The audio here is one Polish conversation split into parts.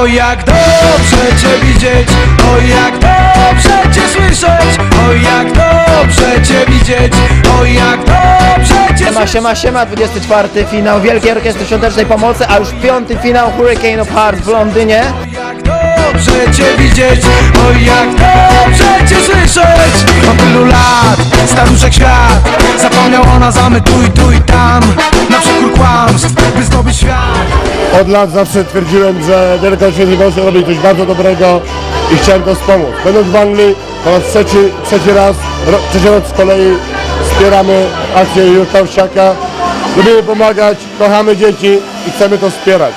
O jak dobrze Cię widzieć. O jak dobrze Cię słyszeć. O jak dobrze Cię widzieć. O jak dobrze Cię Siema, siema, siema, 24 finał Wielkiej Orkiestry Świątecznej Pomocy, a już piąty finał Hurricane of Hearts w Londynie. O jak dobrze Cię widzieć. O jak dobrze Cię słyszeć. Od tylu lat Staruszek świat Zapomniał o nas, a my tu i tu Od lat zawsze twierdziłem, że Wielka Świętej robi coś bardzo dobrego i chciałem to wspomóc. Będąc w Anglii po raz trzeci, trzeci raz, ro, trzeci rok z kolei wspieramy akcję Jurka Owsiaka. Lubimy pomagać, kochamy dzieci i chcemy to wspierać.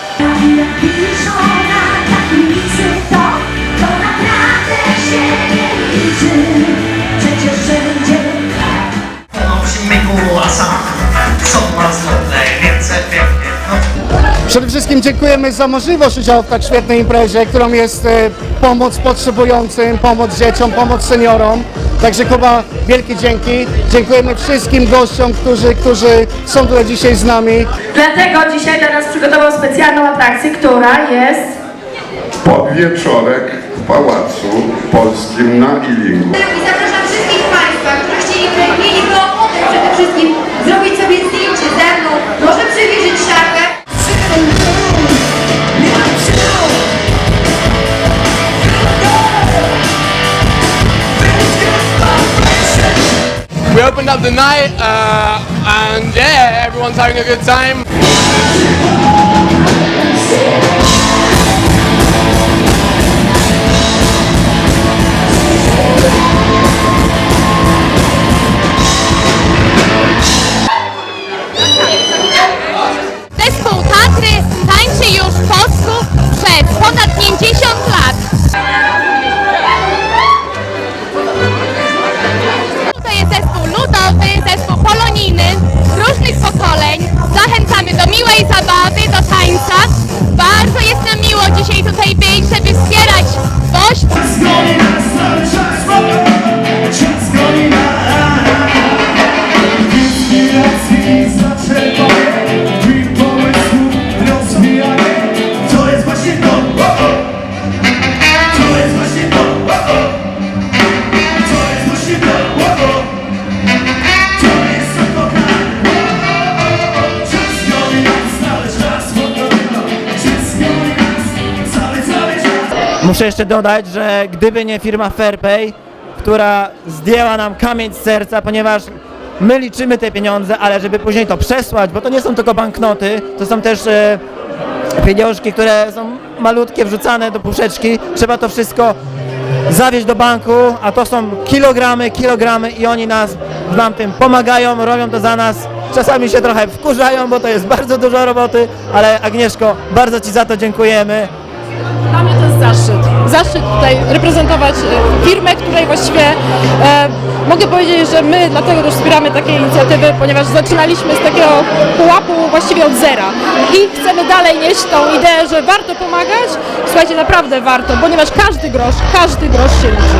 Przede wszystkim dziękujemy za możliwość udziału w tak świetnej imprezie, którą jest e, pomoc potrzebującym, pomoc dzieciom, pomoc seniorom. Także Kuba, wielkie dzięki. Dziękujemy wszystkim gościom, którzy, którzy są tutaj dzisiaj z nami. Dlatego dzisiaj dla nas przygotował specjalną atrakcję, która jest Podwieczorek w Pałacu Polskim na Ilingu. I zapraszam wszystkich Państwa, którzy chcieliby, mieliby ochotę przede wszystkim zrobić sobie zdjęcie ze mną, może przywieźć szafę. We opened up the night, uh, and yeah, everyone's having a good time. Muszę jeszcze dodać, że gdyby nie firma Fairpay, która zdjęła nam kamień z serca, ponieważ my liczymy te pieniądze, ale żeby później to przesłać, bo to nie są tylko banknoty, to są też e, pieniążki, które są malutkie, wrzucane do puszeczki, trzeba to wszystko zawieźć do banku, a to są kilogramy, kilogramy i oni nas nam tym pomagają, robią to za nas. Czasami się trochę wkurzają, bo to jest bardzo dużo roboty, ale Agnieszko, bardzo Ci za to dziękujemy. Zaszczyt. Zaszczyt tutaj reprezentować e, firmę, której właściwie e, mogę powiedzieć, że my dlatego też wspieramy takie inicjatywy, ponieważ zaczynaliśmy z takiego pułapu właściwie od zera i chcemy dalej nieść tą ideę, że warto pomagać. Słuchajcie, naprawdę warto, ponieważ każdy grosz, każdy grosz się liczy.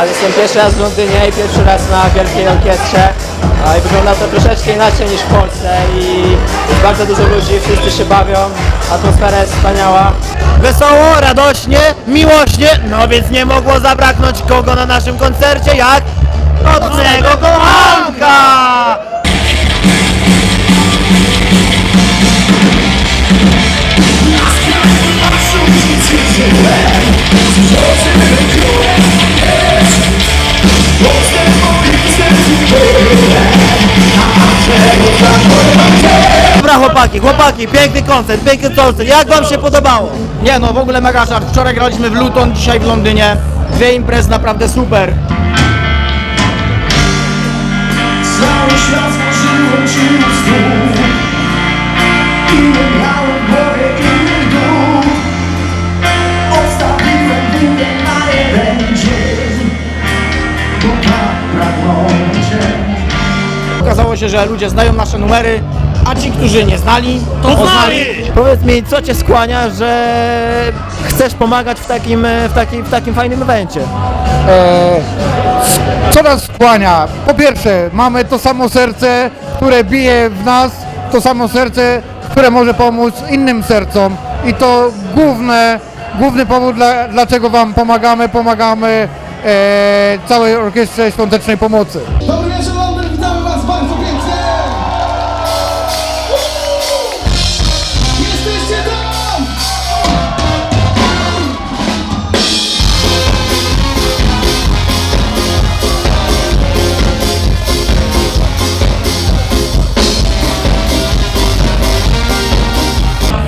Jestem pierwszy raz w Londynie i pierwszy raz na Wielkiej Orkiestrze. I wygląda to troszeczkę inaczej niż w Polsce i jest bardzo dużo ludzi, wszyscy się bawią, atmosfera jest wspaniała. Wesoło, radośnie, miłośnie, no więc nie mogło zabraknąć kogo na naszym koncercie jak nocnego kochanka! Chłopaki, chłopaki, piękny koncert, piękny koncert, jak wam się podobało? Nie no, w ogóle mega żart. Wczoraj graliśmy w Luton, dzisiaj w Londynie. Dwie imprezy naprawdę super. Cały świat złożyłem ci na stół I nie miałem w głowie innych dół Odstawiłem budę na jeden dzień Bo tak pragnąłem cię Okazało się, że ludzie znają nasze numery, a ci, którzy nie znali, to poznali. Powiedz mi, co cię skłania, że chcesz pomagać w takim, e, w takim, w takim fajnym evencie? E, co nas skłania? Po pierwsze, mamy to samo serce, które bije w nas, to samo serce, które może pomóc innym sercom. I to główne, główny powód, dla, dlaczego Wam pomagamy, pomagamy e, całej Orkiestrze Świątecznej Pomocy.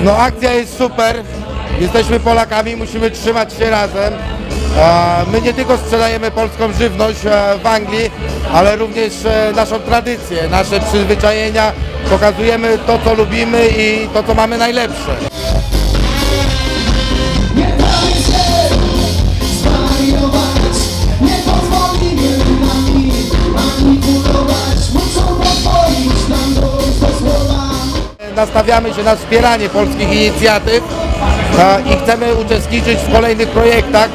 No akcja jest super. Jesteśmy Polakami, musimy trzymać się razem. E, My nie tylko sprzedajemy polską żywność e, w Anglii, ale również e, naszą tradycję, nasze przyzwyczajenia. Pokazujemy to, co lubimy i to, co mamy najlepsze. Nastawiamy się na wspieranie polskich inicjatyw i chcemy uczestniczyć w kolejnych projektach,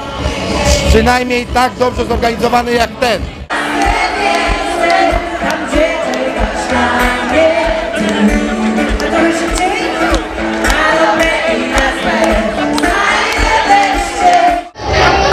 przynajmniej tak dobrze zorganizowanych jak ten.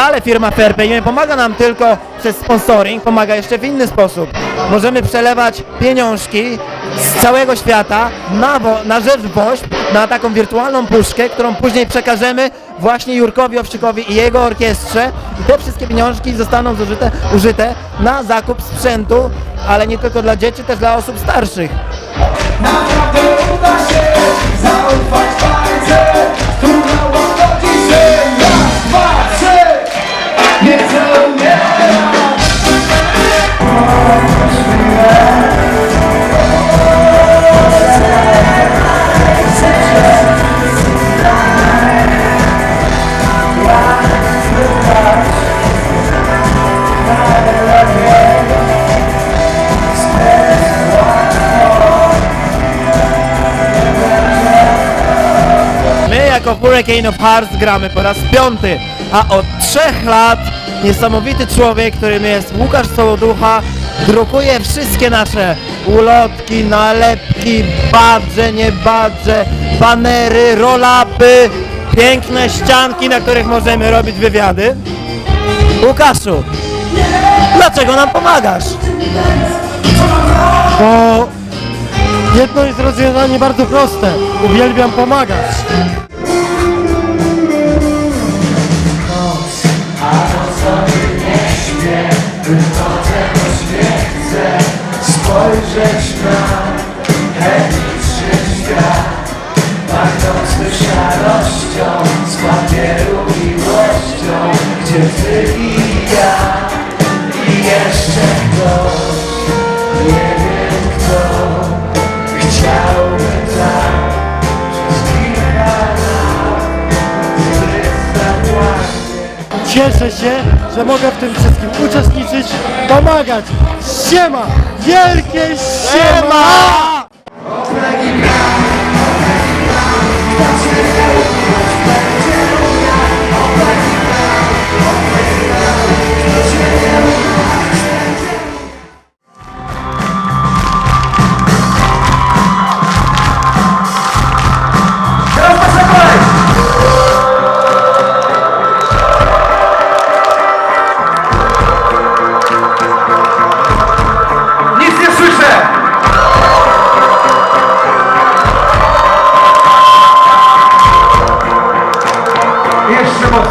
Ale firma Fairpay nie pomaga nam tylko przez sponsoring, pomaga jeszcze w inny sposób. Możemy przelewać pieniążki z całego świata na, na rzecz WOŚP, na taką wirtualną puszkę, którą później przekażemy właśnie Jurkowi Owczykowi i jego orkiestrze i te wszystkie pieniążki zostaną zużyte, użyte na zakup sprzętu, ale nie tylko dla dzieci, też dla osób starszych. Naprawdę uda się zaufać jako Hurricane of Hearts gramy po raz piąty, a od trzech lat niesamowity człowiek, którym jest Łukasz Sołoducha, drukuje wszystkie nasze ulotki, nalepki, badże, nie badże, banery, roll-upy, piękne ścianki, na których możemy robić wywiady. Łukaszu, dlaczego nam pomagasz? Bo jedno jest rozwiązanie bardzo proste. Uwielbiam pomagać. Spojrzeć na Cieszę się, że mogę w tym wszystkim uczestniczyć, pomagać. Siema! Wielkie siema! Kraj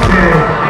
Brasil!